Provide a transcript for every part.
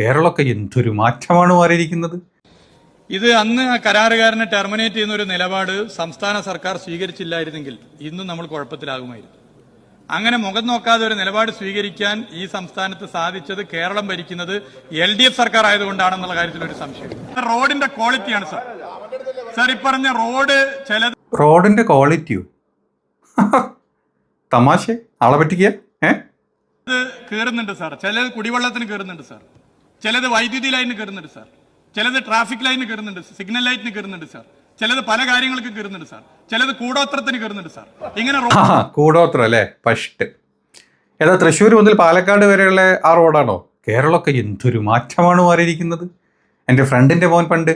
കേരളമൊക്കെ എന്തൊരു മാറ്റമാണ് മാറിയിരിക്കുന്നത്? ഇത് അന്ന് ആ കരാറുകാരനെ ടെർമിനേറ്റ് ചെയ്യുന്ന ഒരു നിലപാട് സംസ്ഥാന സർക്കാർ സ്വീകരിച്ചില്ലായിരുന്നെങ്കിൽ ഇന്നും നമ്മൾ കുഴപ്പത്തിലാകുമായിരുന്നു. അങ്ങനെ മുഖം നോക്കാതെ ഒരു നിലപാട് സ്വീകരിക്കാൻ ഈ സംസ്ഥാനത്ത് സാധിച്ചത് കേരളം ഭരിക്കുന്നത് എൽ ഡി എഫ് സർക്കാർ ആയതുകൊണ്ടാണെന്നുള്ള കാര്യത്തിൽ ഒരു സംശയം റോഡിന്റെ ക്വാളിറ്റിയാണ് സർ. സാർ പറഞ്ഞ റോഡ് ചില റോഡിന്റെ ക്വാളിറ്റിയോ? തമാശ ആളെ പറ്റിക്കുക ഏ? കയറുന്നുണ്ട് സാർ. ചിലത് കുടിവെള്ളത്തിന് കയറുന്നുണ്ട് സാർ. ചിലത് വൈദ്യുതി ലൈനിന് കയറുന്നുണ്ട് സാർ. ചിലത് ട്രാഫിക് ലൈനിന് കയറുന്നുണ്ട് സിഗ്നൽ ലൈറ്റിന് കയറുന്നുണ്ട് സാർ. ചിലത് പല കാര്യങ്ങൾക്ക് കയറുന്നുണ്ട് സാർ. ചിലത് കൂടോത്രത്തിന് കയറുന്നുണ്ട് സാർ. ഇങ്ങനെ കൂടോത്ര അല്ലേ? ഫസ്റ്റ് ഏതാ തൃശ്ശൂർ മുതൽ പാലക്കാട് വരെയുള്ള ആ റോഡാണോ? കേരളമൊക്കെ എന്തൊരു മാറ്റമാണ് മാറിയിരിക്കുന്നത്. എന്റെ ഫ്രണ്ടിന്റെ മോൻ പണ്ട്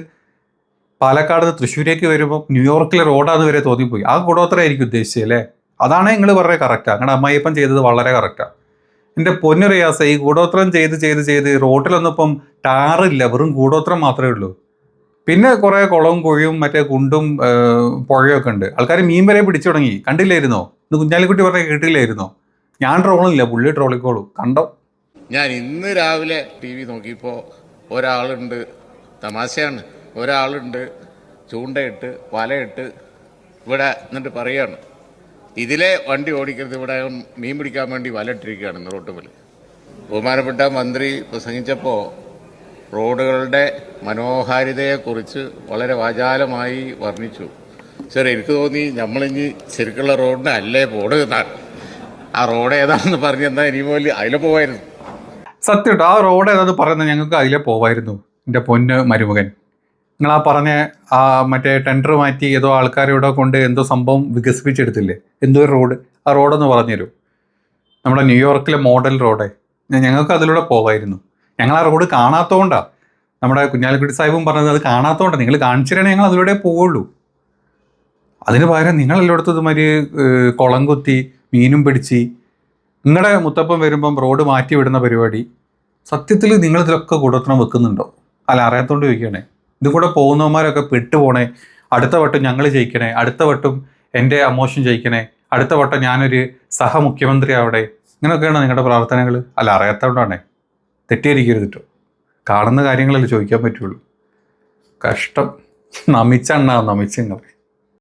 പാലക്കാട് തൃശ്ശൂരേക്ക് വരുമ്പോൾ ന്യൂയോർക്കിലെ റോഡാന്ന് വരെ തോന്നിപ്പോയി. ആ കൂടോത്രമായിരിക്കും ഉദ്ദേശിച്ചത് അല്ലേ? അതാണ് നിങ്ങൾ പറഞ്ഞത് കറക്റ്റാണ് നിങ്ങളുടെ അമ്മായിപ്പം ചെയ്തത് വളരെ കറക്റ്റാണ് എന്റെ പൊന്നു റിയാസ ഈ കൂടോത്രം ചെയ്ത് ചെയ്ത് ചെയ്ത് റോട്ടിലൊന്നും ഇപ്പം ടാറില്ല വെറും കൂടോത്രം മാത്രമേ ഉള്ളൂ. പിന്നെ കുറേ കുളവും കുഴിയും മറ്റേ കുണ്ടും പുഴയൊക്കെ ഉണ്ട്. ആൾക്കാർ മീൻ വരെ പിടിച്ചു തുടങ്ങി. കണ്ടില്ലായിരുന്നോ? ഇന്ന് കുഞ്ഞാലിക്കുട്ടി പറഞ്ഞ കേട്ടില്ലായിരുന്നോ? ഞാൻ ട്രോളില്ല പുള്ളി ട്രോളിക്കോളൂ. കണ്ടോ? ഞാൻ ഇന്ന് രാവിലെ ടി വി നോക്കിയപ്പോൾ ഒരാളുണ്ട് തമാശയാണ്. ഒരാളുണ്ട് ചൂണ്ടയിട്ട് വലയിട്ട് ഇവിടെ എന്നിട്ട് പറയാണ്. ഇതിലെ വണ്ടി ഓടിക്കരുത്. ഇവിടെ മീൻ പിടിക്കാൻ വേണ്ടി വലയിട്ടിരിക്കുകയാണ് റോട്ടുമൽ ബഹുമാനപ്പെട്ട മന്ത്രി പ്രസംഗിച്ചപ്പോൾ റോഡുകളുടെ മനോഹാരിതയെക്കുറിച്ച് വളരെ വാചാലമായി വർണിച്ചു. ശരി എനിക്ക് തോന്നി നമ്മളിനി ശരിക്കുള്ള റോഡിന് അല്ലേ പോടുന്നാണ് ആ റോഡ് ഏതാണെന്ന് പറഞ്ഞു പറഞ്ഞെന്നാൽ ഇനി പോലെ അതിലെ പോവായിരുന്നു. സത്യം ആ റോഡ് ഏതാണെന്ന് പറയുന്നത് ഞങ്ങൾക്ക് അതിലെ പോവായിരുന്നു. എന്റെ പൊന്ന് മരുമകൻ. നിങ്ങൾ ആ പറഞ്ഞ ആ മറ്റേ ടെൻഡർ മാറ്റി ഏതോ ആൾക്കാരെ ഇവിടെ കൊണ്ട് എന്തോ സംഭവം വികസിപ്പിച്ചെടുത്തില്ലേ? എന്തോ റോഡ് ആ റോഡൊന്ന് പറഞ്ഞുതരൂ. നമ്മുടെ ന്യൂയോർക്കിലെ മോഡൽ റോഡേ ഞങ്ങൾക്ക് അതിലൂടെ പോകായിരുന്നു ഞങ്ങൾ ആ റോഡ് കാണാത്തതുകൊണ്ടാണ് നമ്മുടെ കുഞ്ഞാലിക്കുട്ടി സാഹിബും പറഞ്ഞത് അത് കാണാത്തതുകൊണ്ടാണ് നിങ്ങൾ കാണിച്ചിട്ടാണ് ഞങ്ങൾ അതിലൂടെ പോവുള്ളൂ. അതിന് പകരം നിങ്ങൾ എല്ലായിടത്തും ഇതുമാതിരി കുളം കുത്തി മീനും പിടിച്ച് നിങ്ങളുടെ മുത്തപ്പം വരുമ്പം റോഡ് മാറ്റി വിടുന്ന പരിപാടി സത്യത്തിൽ നിങ്ങളിതിലൊക്കെ കൂടത്തണം വെക്കുന്നുണ്ടോ? അല്ല അറിയാത്തോണ്ട് ചോദിക്കണേ ഇത് കൂടെ പോകുന്നവന്മാരൊക്കെ പെട്ടുപോണേ. അടുത്ത വട്ടം ഞങ്ങൾ ജയിക്കണേ. അടുത്ത വട്ടം എന്റെ അമോഷൻ ജയിക്കണേ. അടുത്ത വട്ടം ഞാനൊരു സഹമുഖ്യമന്ത്രി ആവട്ടെ ഇങ്ങനെയൊക്കെയാണ് നിങ്ങളുടെ പ്രാർത്ഥനകൾ അല്ല അറിയാത്തതുകൊണ്ടാണേ. തെറ്റിയിരിക്കരുത് കേട്ടോ കാണുന്ന കാര്യങ്ങളല്ലേ ചോദിക്കാൻ പറ്റുള്ളൂ. കഷ്ടം. നമിച്ചണ്ണ നമിച്ചങ്ങൾ